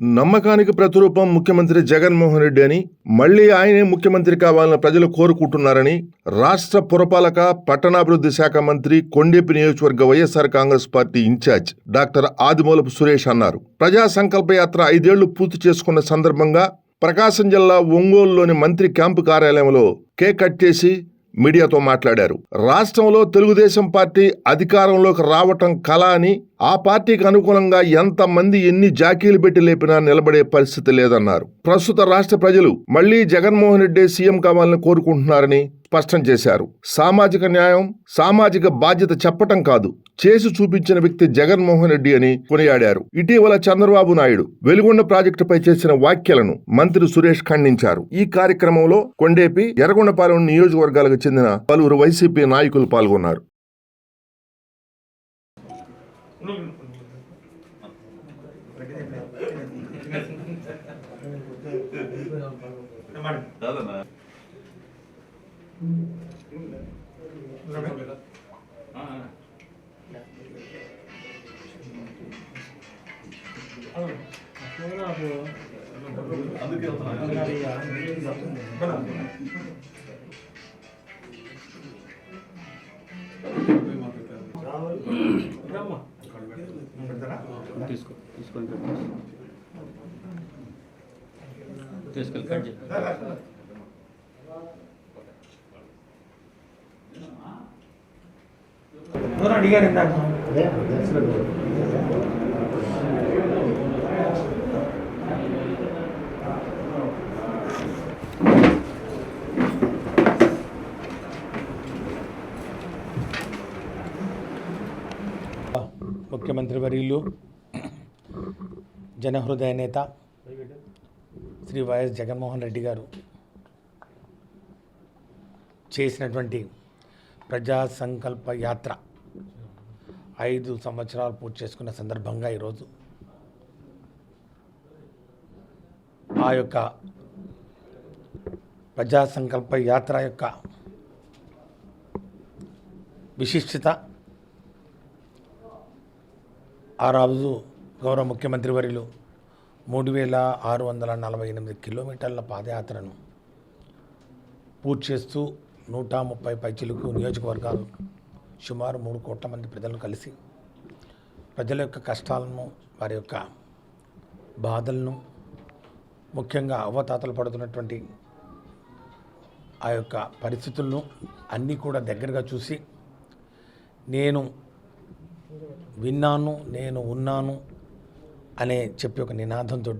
నమ్మకానికి ప్రతిరూపం ముఖ్యమంత్రి జగన్మోహన్ రెడ్డి అని మళ్ళీ ఆయనే ముఖ్యమంత్రి కావాలని ప్రజలు కోరుకుంటున్నారని రాష్ట్ర పురపాలక పట్టణాభివృద్ధి శాఖ మంత్రి కొండేపి నియోజకవర్గ YSR Congress party in-charge doctor Adimulapu Suresh అన్నారు. ప్రజా సంకల్ప యాత్ర ఐదేళ్ళు పూర్తి చేసుకున్న సందర్భంగా ప్రకాశం జిల్లా ఒంగోలులోని మంత్రి క్యాంపు కార్యాలయంలో కేక్ కట్ చేసి మీడియాతో మాట్లాడారు. రాష్ట్రంలో తెలుగుదేశం పార్టీ అధికారంలోకి రావటం కళ అని ఆ పార్టీకి అనుకూలంగా ఎంతమంది ఎన్ని జాకీలు పెట్టి లేపినా నిలబడే పరిస్థితి లేదన్నారు. ప్రస్తుత రాష్ట్ర ప్రజలు మళ్ళీ జగన్మోహన్ రెడ్డి సీఎం కావాలని కోరుకుంటున్నారని స్పష్టం చేశారు. సామాజిక న్యాయం సామాజిక బాధ్యత చెప్పటం కాదు చేసి చూపించిన వ్యక్తి జగన్మోహన్ రెడ్డి అని కొనియాడారు. ఇటీవల చంద్రబాబు నాయుడు వెలుగొండ ప్రాజెక్టుపై చేసిన వ్యాఖ్యలను మంత్రి సురేష్ ఖండించారు. ఈ కార్యక్రమంలో కొండేపి ఎర్రగొండపాలెం నియోజకవర్గాలకు చెందిన పలువురు వైసీపీ నాయకులు పాల్గొన్నారు. తీసుకో తీసుకెళ్ళి కట్ చేయి ఎవరు అడిగారు ఇందాక ముఖ్యమంత్రి వర్యులు జనహృదయ నేత శ్రీ వైఎస్ జగన్మోహన్ రెడ్డి గారు చేసినటువంటి ప్రజా సంకల్ప యాత్ర ఐదు సంవత్సరాలు పూర్తి చేసుకున్న సందర్భంగా ఈరోజు ఆ యొక్క ప్రజా సంకల్ప యాత్ర యొక్క విశిష్టత ఆ రోజు గౌరవ ముఖ్యమంత్రి వర్యులు మూడు వేల ఆరు వందల నలభై ఎనిమిది కిలోమీటర్ల పాదయాత్రను పూర్తి చేస్తూ నూట ముప్పై పైచిలకు నియోజకవర్గాలు సుమారు మూడు కోట్ల మంది ప్రజలను కలిసి ప్రజల యొక్క కష్టాలను వారి యొక్క బాధలను ముఖ్యంగా అవ్వతాతలు పడుతున్నటువంటి ఆ యొక్క పరిస్థితులను అన్నీ కూడా దగ్గరగా చూసి నేను విన్నాను నేను ఉన్నాను అనే చెప్పి ఒక నినాదంతో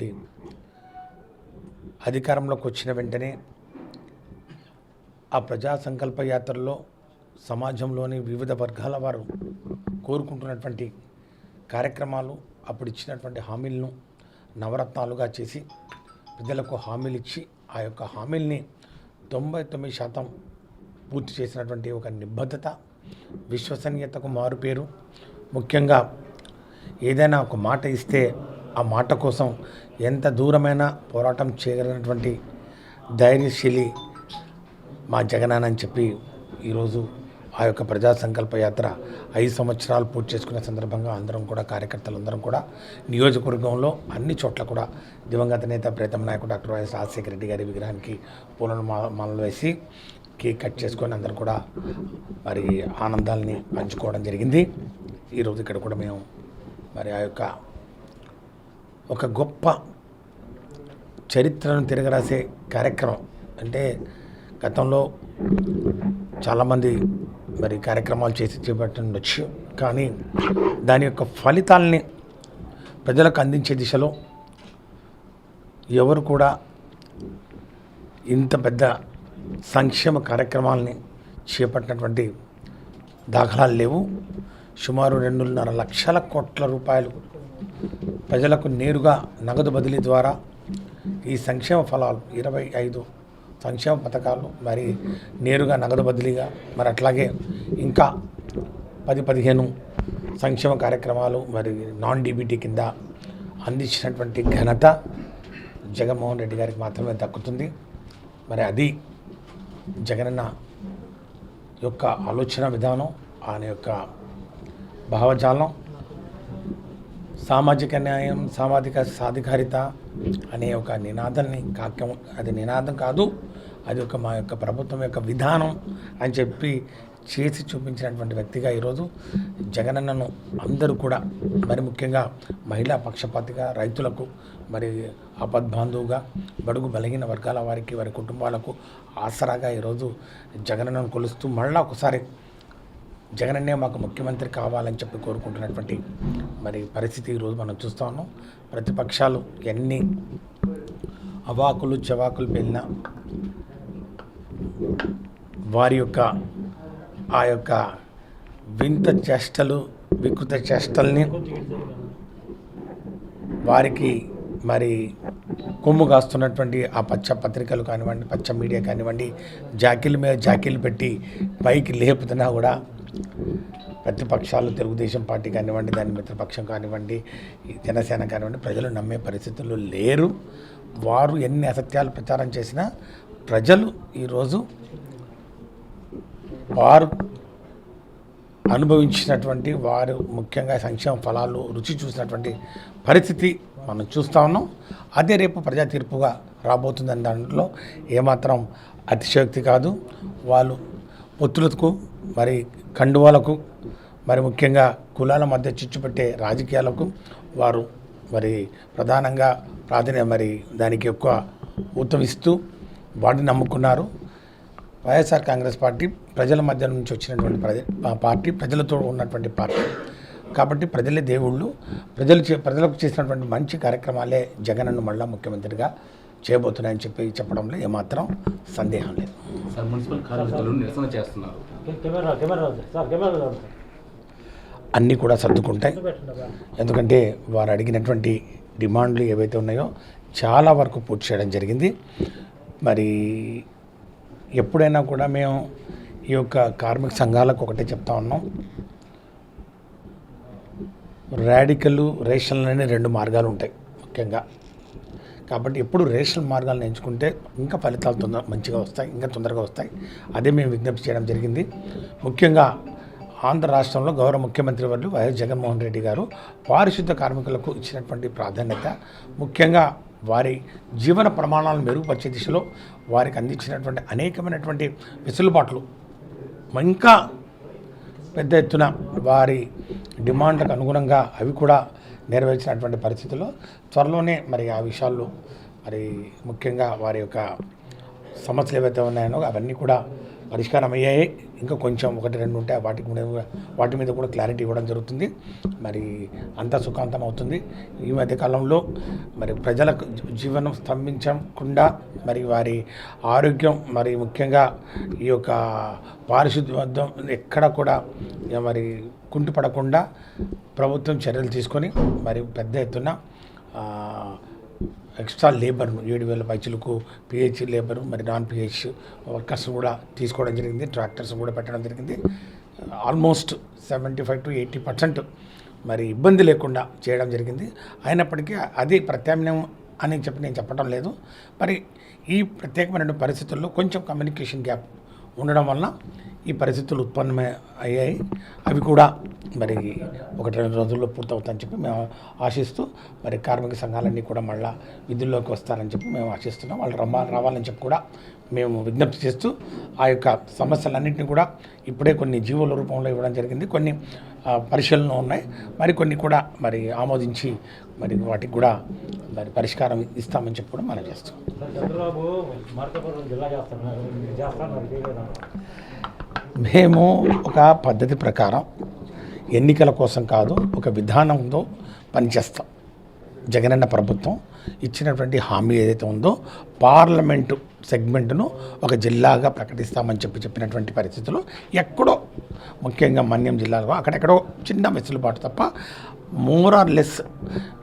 అధికారంలోకి వచ్చిన వెంటనే ఆ ప్రజా సంకల్ప యాత్రలో సమాజంలోని వివిధ వర్గాల వారు కోరుకుంటున్నటువంటి కార్యక్రమాలు అప్పుడు ఇచ్చినటువంటి హామీలను నవరత్నాలుగా చేసి ప్రజలకు హామీలు ఇచ్చి ఆ యొక్క హామీల్ని తొంభై తొమ్మిది శాతం పూర్తి చేసినటువంటి ఒక నిబద్ధత విశ్వసనీయతకు మారుపేరు ముఖ్యంగా ఏదైనా ఒక మాట ఇస్తే ఆ మాట కోసం ఎంత దూరమైనా పోరాటం చేయగలిగినటువంటి ధైర్యశీలి మా జగనాన్న అని చెప్పి ఈరోజు ఆ యొక్క ప్రజా సంకల్ప యాత్ర ఐదు సంవత్సరాలు పూర్తి చేసుకునే సందర్భంగా అందరం కూడా కార్యకర్తలు అందరం కూడా నియోజకవర్గంలో అన్ని చోట్ల కూడా దివంగత నేత ప్రీతం నాయకుడు డాక్టర్ వైఎస్ రాజశేఖర రెడ్డి గారి విగ్రహానికి పూలను మాలలు వేసి కేక్ కట్ చేసుకొని అందరం కూడా మరి ఆనందాల్ని పంచుకోవడం జరిగింది. ఈరోజు ఇక్కడ కూడా మేము మరి ఆ యొక్క ఒక గొప్ప చరిత్రను తిరగరాసే కార్యక్రమం. అంటే గతంలో చాలామంది మరి కార్యక్రమాలు చేసి చేపట్టవచ్చు కానీ దాని యొక్క ఫలితాలని ప్రజలకు అందించే దిశలో ఎవరు కూడా ఇంత పెద్ద సంక్షేమ కార్యక్రమాలని చేపట్టినటువంటి దాఖలాలు లేవు. సుమారు రెండున్నర లక్షల కోట్ల రూపాయలు. ప్రజలకు నేరుగా నగదు బదిలీ ద్వారా ఈ సంక్షేమ ఫలాలు ఇరవై ఐదు సంక్షేమ పథకాలు మరి నేరుగా నగదు బదిలీగా మరి అట్లాగే ఇంకా పది పదిహేను సంక్షేమ కార్యక్రమాలు మరి నాన్ డీబీటీ కింద అందించినటువంటి ఘనత జగన్మోహన్ రెడ్డి గారికి మాత్రమే దక్కుతుంది. మరి అది జగనన్న యొక్క ఆలోచన విధానం ఆయన యొక్క భావజాలం సామాజిక న్యాయం సామాజిక సాధికారిత అనే ఒక నినాదాన్ని కాక్యం అది నినాదం కాదు అది ఒక మా యొక్క ప్రభుత్వం యొక్క విధానం అని చెప్పి చేసి చూపించినటువంటి వ్యక్తిగా ఈరోజు జగనన్నను అందరూ కూడా మరి ముఖ్యంగా మహిళా పక్షపాతిగా రైతులకు మరి ఆపద్బాంధువుగా బడుగు బలహీన వర్గాల వారికి వారి కుటుంబాలకు ఆసరాగా ఈరోజు జగనన్నను కొలుస్తూ మళ్ళా ఒకసారి జగనన్నే మాకు ముఖ్యమంత్రి కావాలని చెప్పి కోరుకుంటున్నటువంటి మరి పరిస్థితి ఈరోజు మనం చూస్తూ ఉన్నాం. ప్రతిపక్షాలు ఎన్ని అవాకులు చవాకులు పెళ్ళినా వారి యొక్క ఆ యొక్క వింత చేష్టలు వికృత చేష్టల్ని వారికి మరి కొమ్ము కాస్తున్నటువంటి ఆ పచ్చ పత్రికలు కానివ్వండి పచ్చ మీడియా కానివ్వండి జాకీల మీద జాకీలు పెట్టి పైకి లేపుతున్నా కూడా ప్రతిపక్షాలు తెలుగుదేశం పార్టీ కానివ్వండి దాని మిత్రపక్షం కానివ్వండి జనసేన కానివ్వండి ప్రజలు నమ్మే పరిస్థితుల్లో లేరు. వారు ఎన్ని అసత్యాలు ప్రచారం చేసినా ప్రజలు ఈరోజు వారు అనుభవించినటువంటి వారు ముఖ్యంగా సంక్షేమ ఫలాలు రుచి చూసినటువంటి పరిస్థితి మనం చూస్తూ ఉన్నాం. అదే రేపు ప్రజా తీర్పుగా రాబోతుందని దాంట్లో ఏమాత్రం అతిశయోక్తి కాదు. వాళ్ళు పొత్తులకు మరి కండువాలకు మరి ముఖ్యంగా కులాల మధ్య చిచ్చుపెట్టే రాజకీయాలకు వారు మరి ప్రధానంగా ప్రాధాన్య మరి దానికి ఎక్కువ ఉత్తమిస్తూ వాటిని నమ్ముకున్నారు. వైఎస్ఆర్ కాంగ్రెస్ పార్టీ ప్రజల మధ్య నుంచి వచ్చినటువంటి ప్రజ పార్టీ ప్రజలతో ఉన్నటువంటి పార్టీ. కాబట్టి ప్రజలే దేవుళ్ళు. ప్రజలు చే- ప్రజలకు చేసినటువంటి మంచి కార్యక్రమాలే జగనన్ను మళ్ళా ముఖ్యమంత్రిగా చేయబోతున్నాయని చెప్పి చెప్పడంలో ఏమాత్రం సందేహం లేదు. సార్ మున్సిపల్ కార్మికులు నిరసన చేస్తున్నారు. అన్నీ కూడా సర్దుకుంటాయి. ఎందుకంటే వారు అడిగినటువంటి డిమాండ్లు ఏవైతే ఉన్నాయో చాలా వరకు పూర్తి చేయడం జరిగింది. మరి ఎప్పుడైనా కూడా మేము ఈ యొక్క కార్మిక సంఘాలకు ఒకటే చెప్తా ఉన్నాం. రాడికల్ రేషనల్ అనే రెండు మార్గాలు ఉంటాయి ముఖ్యంగా. కాబట్టి ఎప్పుడు రేషనల్ మార్గాలను ఎంచుకుంటే ఇంకా ఫలితాలు తొందర మంచిగా వస్తాయి ఇంకా తొందరగా వస్తాయి. అదే మేము విజ్ఞప్తి చేయడం జరిగింది. ముఖ్యంగా ఆంధ్ర రాష్ట్రంలో గౌరవ ముఖ్యమంత్రి వర్యులు వైఎస్ జగన్మోహన్ రెడ్డి గారు పారిశుద్ధ కార్మికులకు ఇచ్చినటువంటి ప్రాధాన్యత ముఖ్యంగా వారి జీవన ప్రమాణాలను మెరుగుపరిచే దిశలో వారికి అందించినటువంటి అనేకమైనటువంటి వెసులుబాట్లు. ఇంకా పెద్ద ఎత్తున వారి డిమాండ్లకు అనుగుణంగా అవి కూడా నెరవేర్చినటువంటి పరిస్థితుల్లో త్వరలోనే మరి ఆ విషయాల్లో మరి ముఖ్యంగా వారి యొక్క సమస్యలు ఏవైతే ఉన్నాయో అవన్నీ కూడా పరిష్కారం అయ్యాయి. ఇంకా కొంచెం ఒకటి రెండు ఉంటే వాటికి వాటి మీద కూడా క్లారిటీ ఇవ్వడం జరుగుతుంది. మరి అంతా సుఖాంతం అవుతుంది. ఈ మధ్య కాలంలో మరి ప్రజలకు జీవనం స్తంభించకుండా మరి వారి ఆరోగ్యం మరి ముఖ్యంగా ఈ యొక్క పారిశుద్ధ్యం ఎక్కడ కూడా మరి కుంటుపడకుండా ప్రభుత్వం చర్యలు తీసుకొని మరి పెద్ద ఎత్తున ఎక్స్ట్రా లేబర్ ఏడు వేల పైచులకు పిహెచ్ లేబర్ మరి నాన్ పిహెచ్ వర్కర్స్ కూడా తీసుకోవడం జరిగింది ట్రాక్టర్స్ కూడా పెట్టడం జరిగింది. Almost seventy five to eighty percent మరి ఇబ్బంది లేకుండా చేయడం జరిగింది. అయినప్పటికీ అది ప్రత్యామ్నాయం అని చెప్పి నేను చెప్పడం లేదు. మరి ఈ ప్రత్యేకమైన పరిస్థితుల్లో కొంచెం కమ్యూనికేషన్ గ్యాప్ ఉండడం వలన ఈ పరిస్థితులు ఉత్పన్నమై అయ్యాయి. అవి కూడా మరి ఒకటి రెండు రోజుల్లో పూర్తవుతాయని చెప్పి మేము ఆశిస్తూ మరి కార్మిక సంఘాలన్నీ కూడా మళ్ళా విధుల్లోకి వస్తారని చెప్పి మేము ఆశిస్తున్నాం. వాళ్ళు రమ్మా రావాలని చెప్పి కూడా మేము విజ్ఞప్తి చేస్తూ ఆ యొక్క సమస్యలన్నింటినీ కూడా ఇప్పుడే కొన్ని జీవుల రూపంలో ఇవ్వడం జరిగింది. కొన్ని ఆ, పరిశీలనలో ఉన్నాయి. మరి కొన్ని కూడా మరి ఆమోదించి మరి వాటికి కూడా మరి పరిష్కారం ఇస్తామని చెప్పి కూడా మనం చేస్తాం మేము ఒక పద్ధతి ప్రకారం ఎన్నికల కోసం కాదు ఒక విధానంతో పనిచేస్తాం. జగనన్న ప్రభుత్వం ఇచ్చినటువంటి హామీ ఏదైతే ఉందో పార్లమెంటు సెగ్మెంట్ను ఒక జిల్లాగా ప్రకటిస్తామని చెప్పి చెప్పినటువంటి పరిస్థితుల్లో ఎక్కడో ముఖ్యంగా మన్యం జిల్లాలో అక్కడెక్కడో చిన్న వెసులుబాటు తప్ప మోర్ ఆర్ లెస్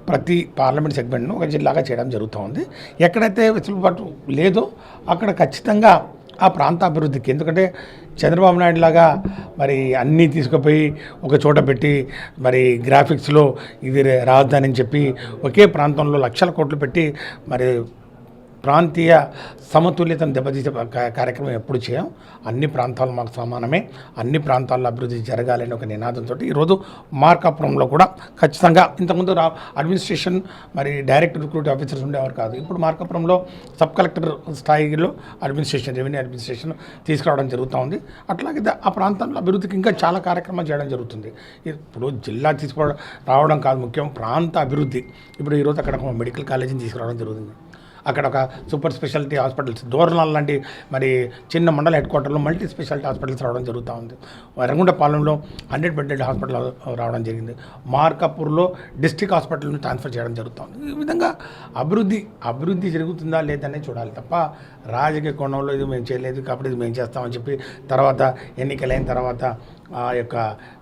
ప్రతి పార్లమెంట్ సెగ్మెంట్ను ఒక జిల్లాగా చేయడం జరుగుతూ ఉంది. ఎక్కడైతే వెసులుబాటు లేదో అక్కడ ఖచ్చితంగా ఆ ప్రాంత అభివృద్ధికి ఎందుకంటే చంద్రబాబు నాయుడు లాగా మరి అన్నీ తీసుకుపోయి ఒక చోట పెట్టి మరి గ్రాఫిక్స్లో ఇది రాజధాని అని చెప్పి ఒకే ప్రాంతంలో లక్షల కోట్లు పెట్టి మరి ప్రాంతీయ సమతుల్యతను దెబ్బతీసే కార్యక్రమం ఎప్పుడు చేయం? అన్ని ప్రాంతాలు మాకు సమానమే. అన్ని ప్రాంతాల్లో అభివృద్ధి జరగాలని ఒక నినాదంతో ఈరోజు మార్కాపురంలో కూడా ఖచ్చితంగా ఇంతకుముందు రా అడ్మినిస్ట్రేషన్ మరి డైరెక్ట్ రిక్రూట్ ఆఫీసర్స్ ఉండేవారు కాదు. ఇప్పుడు మార్కాపురంలో సబ్ కలెక్టర్ స్థాయిలో అడ్మినిస్ట్రేషన్ రెవెన్యూ అడ్మినిస్ట్రేషన్ తీసుకురావడం జరుగుతూ ఉంది. అట్లాగే ఆ ప్రాంతంలో అభివృద్ధికి ఇంకా చాలా కార్యక్రమాలు చేయడం జరుగుతుంది. ఇప్పుడు జిల్లా తీసుకోవడం రావడం కాదు ముఖ్యం ప్రాంత అభివృద్ధి. ఇప్పుడు ఈరోజు అక్కడ మెడికల్ కాలేజీని తీసుకురావడం జరుగుతుంది. అక్కడ ఒక సూపర్ స్పెషాలిటీ హాస్పిటల్స్ దూరణాల లాంటి మరి చిన్న మండల హెడ్ క్వార్టర్లో మల్టీ స్పెషాలిటీ హాస్పిటల్స్ రావడం జరుగుతూ ఉంది. వరంగుండపాలెంలో హండ్రెడ్ బెడ్డెడ్ హాస్పిటల్ రావడం జరిగింది. మార్కాపూర్లో డిస్ట్రిక్ట్ హాస్పిటల్ని ట్రాన్స్ఫర్ చేయడం జరుగుతుంది ఈ విధంగా అభివృద్ధి అభివృద్ధి జరుగుతుందా లేదనే చూడాలి తప్ప రాజకీయ కోణంలో ఇది మేము చేయలేదు కాబట్టి ఇది మేము చేస్తామని చెప్పి తర్వాత ఎన్నికలైన తర్వాత ఆ యొక్క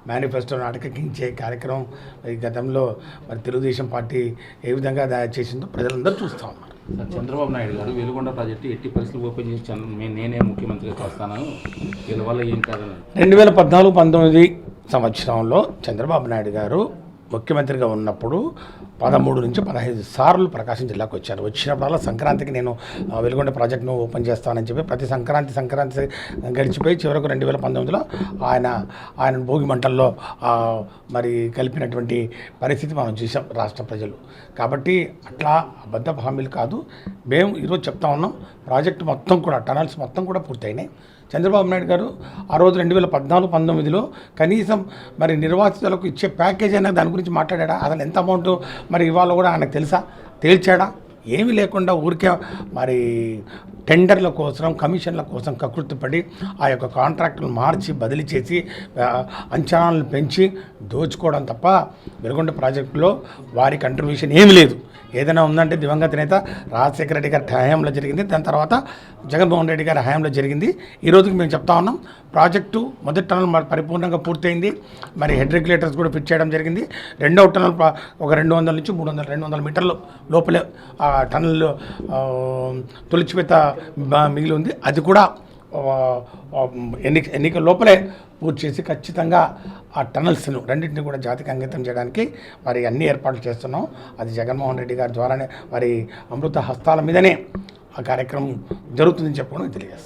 మేనిఫెస్టో అటకెక్కించే కార్యక్రమం ఈ గతంలో మరి తెలుగుదేశం పార్టీ ఏ విధంగా చేసిందో ప్రజలందరూ చూస్తూ ఉన్నారు. సార్ చంద్రబాబు నాయుడు గారు వెలుగొండ ప్రాజెక్టు ఎట్టి పరిస్థితులు ఓపెన్ చేసి నేనే ముఖ్యమంత్రిగా చేస్తాను వీళ్ళ వల్ల ఏం కాదని రెండు వేల పద్నాలుగు పంతొమ్మిది సంవత్సరంలో చంద్రబాబు నాయుడు గారు ముఖ్యమంత్రిగా ఉన్నప్పుడు పదమూడు నుంచి పదహైదు సార్లు ప్రకాశం జిల్లాకు వచ్చాను వచ్చినప్పుడల్లా సంక్రాంతికి నేను వెలుగొండ ప్రాజెక్టును ఓపెన్ చేస్తానని చెప్పి ప్రతి సంక్రాంతి సంక్రాంతి గడిచిపోయి చివరకు రెండు వేల పంతొమ్మిదిలో ఆయన ఆయన భోగి మంటల్లో మరి కలిపినటువంటి పరిస్థితి మనం చూసాం రాష్ట్ర ప్రజలు. కాబట్టి అట్లా అబద్ధ హామీలు కాదు. మేము ఈరోజు చెప్తా ఉన్నాం ప్రాజెక్టు మొత్తం కూడా టనల్స్ మొత్తం కూడా పూర్తయినాయి. చంద్రబాబు నాయుడు గారు ఆ రోజు రెండు వేల పద్నాలుగు పంతొమ్మిదిలో కనీసం మరి నిర్వాసితులకు ఇచ్చే ప్యాకేజ్ అయినా దాని గురించి మాట్లాడా? అసలు ఎంత అమౌంట్ మరి ఇవాళ కూడా ఆయనకు తెలుసా? తేల్చాడా? ఏమీ లేకుండా ఊరికే మరి టెండర్ల కోసం కమిషన్ల కోసం కకృతిపడి ఆ యొక్క కాంట్రాక్టులు మార్చి బదిలీ చేసి అంచనాలను పెంచి దోచుకోవడం తప్ప వెలుగొండ ప్రాజెక్టులో వారి కంట్రిబ్యూషన్ ఏమీ లేదు. ఏదైనా ఉందంటే దివంగత నేత రాజశేఖర రెడ్డి గారి హయాంలో జరిగింది. దాని తర్వాత జగన్మోహన్ రెడ్డి గారి హయాంలో జరిగింది. ఈ రోజుకి మేము చెప్తా ఉన్నాం ప్రాజెక్టు మొదటి టనల్ మరి పరిపూర్ణంగా పూర్తయింది. మరి హెడ్ రెగ్యులేటర్స్ కూడా ఫిట్ చేయడం జరిగింది. రెండవ టనల్ ఒక రెండు వందల నుంచి మూడు వందల రెండు వందల మీటర్లు లోపలే ఆ టనల్ ఆ, తొలిచిపెత్త మిగిలి ఉంది అది కూడా ఎన్ని ఆ, ఎన్నిక లోపలే పూర్తి చేసి ఖచ్చితంగా ఆ టనల్స్ను రెండింటిని కూడా జాతికి అంకితం చేయడానికి మరి అన్ని ఏర్పాట్లు చేస్తున్నాం. అది జగన్మోహన్ రెడ్డి గారి ద్వారానే వారి అమృత హస్తాల మీదనే ఆ కార్యక్రమం జరుగుతుందని చెప్పడం తెలియజేస్తాం